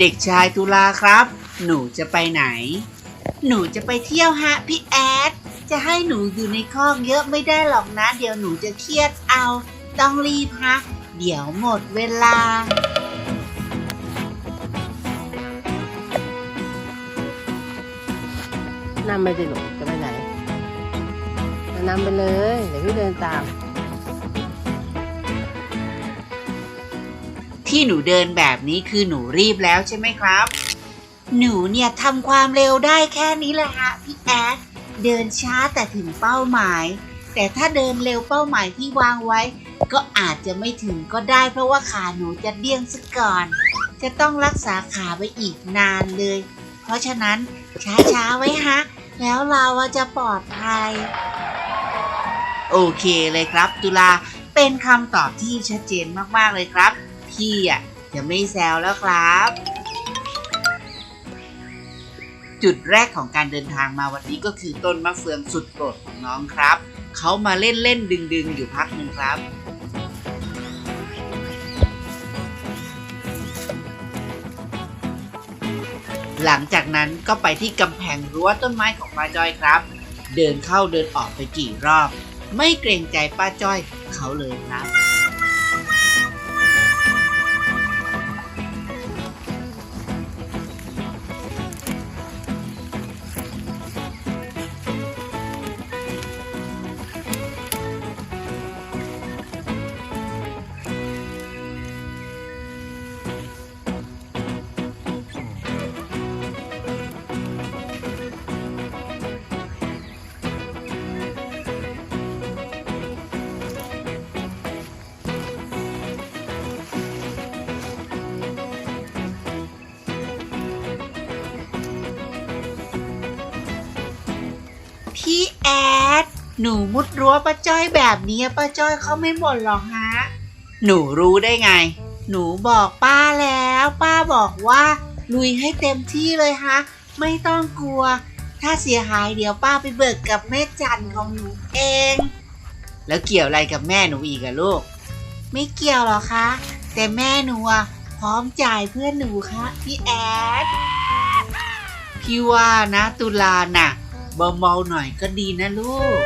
เด็กชายตุลาครับ หนูจะไปไหน หนูจะไปเที่ยวฮะพี่แอด จะให้หนูอยู่ในคอกเยอะไม่ได้หรอกนะ เดี๋ยวหนูจะเครียดเอา ต้องรีบฮะ เดี๋ยวหมดเวลา นำไปสิลูจะไปไหนนำไปเลย เดี๋ยวพี่เดินตาม ที่หนูเดินแบบนี้คือหนูรีบแล้วใช่ไหมครับ หนูเนี่ยทำความเร็วได้แค่นี้แหละฮะพี่แอดเดินช้าแต่ถึงเป้าหมาย แต่ถ้าเดินเร็วเป้าหมายที่วางไว้ ก็อาจจะไม่ถึงก็ได้เพราะว่าขาหนูจะเดี้ยงซะก่อน จะต้องรักษาขาไว้อีกนานเลย เพราะฉะนั้นช้าๆไว้ฮะ แล้วเราจะปลอดภัย โอเคเลยครับ ตุลาเป็นคำตอบที่ชัดเจนมากๆเลยครับ พี่อะจะไม่แซวแล้วครับ จุดแรกของการเดินทางมาวันนี้ก็คือต้นมะเฟืองสุดโปรดของน้องครับ เขามาเล่นเล่นดึงดึงอยู่พักหนึ่งครับหลังจากนั้นก็ไปที่กำแพงรั้วต้นไม้ของป้าจ้อยครับ เดินเข้าเดินออกไปกี่รอบ ไม่เกรงใจป้าจ้อยเขาเลยครับ พี่แอด หนูมุดรั้วป้าจ้อยแบบนี้ป้าจ้อยเขาไม่บ่นหรอกฮะ หนูรู้ได้ไง หนูบอกป้าแล้ว ป้าบอกว่า ลุยให้เต็มที่เลยฮะ ไม่ต้องกลัว ถ้าเสียหายเดี๋ยวป้าไปเบิกกับแม่จันของหนูเอง แล้วเกี่ยวอะไรกับแม่หนูอีกอะลูก ไม่เกี่ยวหรอกคะ แต่แม่หนูอะพร้อมจ่ายเพื่อนหนูคะพี่แอด พี่ว่านะตุลาน่ะ เบาๆหน่อยก็ดีนะลูก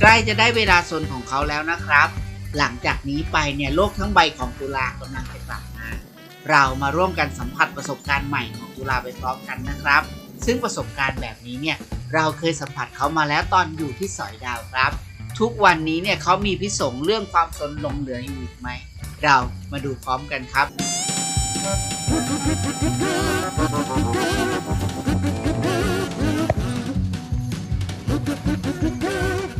ใกล้จะได้เวลาสนของเขาแล้วนะครับ หลังจากนี้ไปเนี่ยโลกทั้งใบของตุลากำลังจะกลับมา เรามาร่วมกันสัมผัสประสบการณ์ใหม่ของตุลาไปพร้อมกันนะครับ ซึ่งประสบการณ์แบบนี้เนี่ยเราเคยสัมผัสเขามาแล้วตอนอยู่ที่สอยดาวครับ ทุกวันนี้เนี่ยเขามีพิสงเรื่องความสนหลงเหลืออยู่อีกไหม เรามาดูพร้อมกันครับ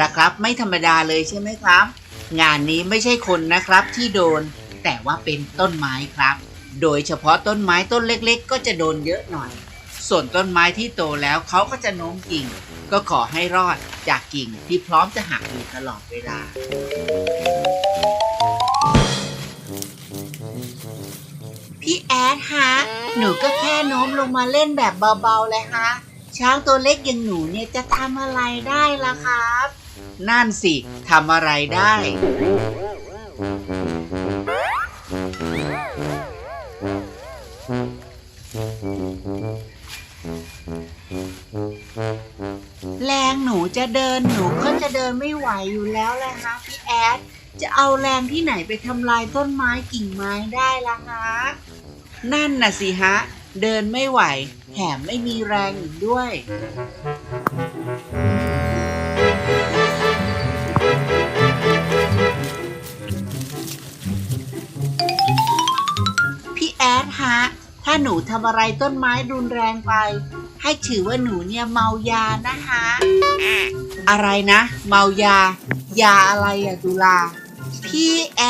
ล่ะครับ ไม่ธรรมดาเลยใช่ไหมครับ งานนี้ไม่ใช่คนนะครับที่โดน แต่ว่าเป็นต้นไม้ครับ โดยเฉพาะต้นไม้ต้นเล็กๆ ก็จะโดนเยอะหน่อย ส่วนต้นไม้ที่โตแล้วเขาก็จะโน้มกิ่ง ก็ขอให้รอดจากกิ่งที่พร้อมจะหักอยู่ตลอดเวลาพี่แอดฮะ หนูก็แค่โน้มลงมาเล่นแบบเบาๆเลยฮะ ช้างตัวเล็กอย่างหนูเนี่ยจะทำอะไรได้ล่ะครับ นั่นสิทำอะไรได้ แรงหนูจะเดินหนูก็จะเดินไม่ไหวอยู่แล้วแหละฮะพี่แอด จะเอาแรงที่ไหนไปทำลายต้นไม้กิ่งไม้ได้ล่ะฮะนั่นน่ะสิฮะ เดินไม่ไหวแถมไม่มีแรงอีกด้วยาหนูทำอะไรต้นไม้รุนแรงไป ให้ถือว่าหนูเนี่ยเมายานะคะ อะไรนะ เมายา ยาอะไรอะตุลา พี่แอ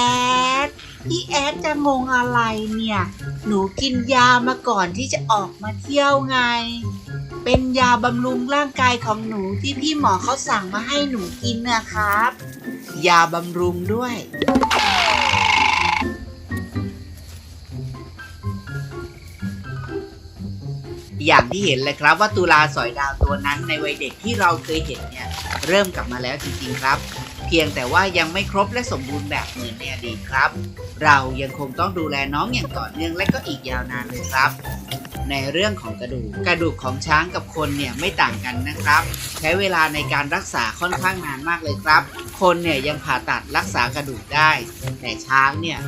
ด พี่แอดจะงงอะไรเนี่ย หนูกินยามาก่อนที่จะออกมาเที่ยวไง เป็นยาบำรุงร่างกายของหนูที่พี่หมอเขาสั่งมาให้หนูกินนะครับ ยาบำรุงด้วย อย่างที่เห็นเลยครับว่าตุลาสอยดาวตัวนั้นในวัยเด็กที่เราเคยเห็นเนี่ยเริ่มกลับมาแล้วจริงๆครับ เพียงแต่ว่ายังไม่ครบและสมบูรณ์แบบเหมือนในอดีตครับ เรายังคงต้องดูแลน้องอย่างต่อเนื่องและก็อีกยาวนานเลยครับ ในเรื่องของกระดูกกระดูกของช้างกับคนเนี่ยไม่ต่างกันนะครับ ใช้เวลาในการรักษาค่อนข้างนานมากเลยครับ คนเนี่ยยังผ่าตัดรักษากระดูกได้ แต่ช้างเนี่ย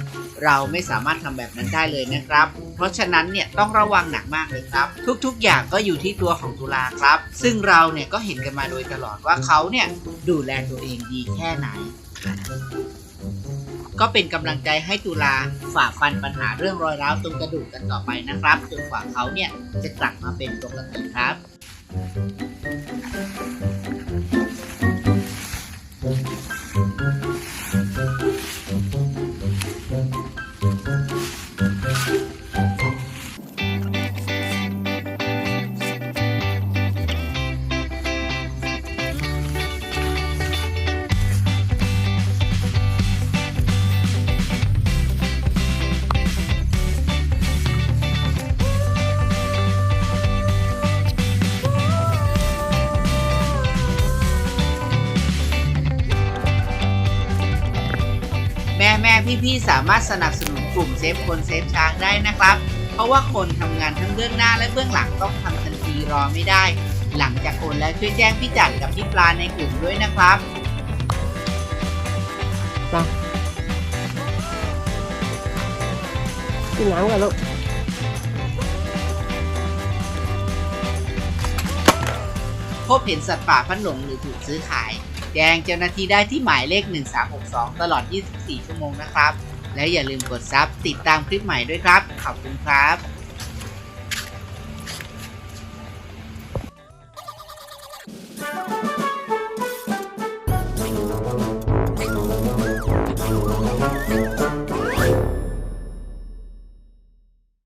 เราไม่สามารถทำแบบนั้นได้เลยนะครับ เพราะฉะนั้นเนี่ยต้องระวังหนักมากเลยครับ ทุกๆ อย่างก็อยู่ที่ตัวของตุลาครับ ซึ่งเราเนี่ยก็เห็นกันมาโดยตลอดว่าเขาเนี่ยดูแลตัวเองดีแค่ไหน ก็เป็นกำลังใจให้ตุลาฝ่าฟันปัญหาเรื่องรอยร้าวตรงกระดูกกันต่อไปนะครับจนกว่าเขาเนี่ยจะกลับมาเป็นปกติครับ แม่แม่พี่พี่ๆสามารถสนับสนุนกลุ่มเซฟคนเซฟช้างได้นะครับ เพราะว่าคนทำงานทั้งเบื้องหน้าและเบื้องหลังต้องทำทันทีรอไม่ได้ หลังจากโอนแล้วช่วยแจ้งพี่จัดกับพี่ปลาในกลุ่มด้วยนะครับกินน้ำกันลูกพบเห็นสัตว์ป่าพันหลงหรือถูกซื้อขาย แจ้งเจ้าหน้าที่ได้ที่หมายเลข 1362 ตลอด 24 ชั่วโมงนะครับ และอย่าลืมกดซับติดตามคลิปใหม่ด้วยครับ ขอบคุณครับ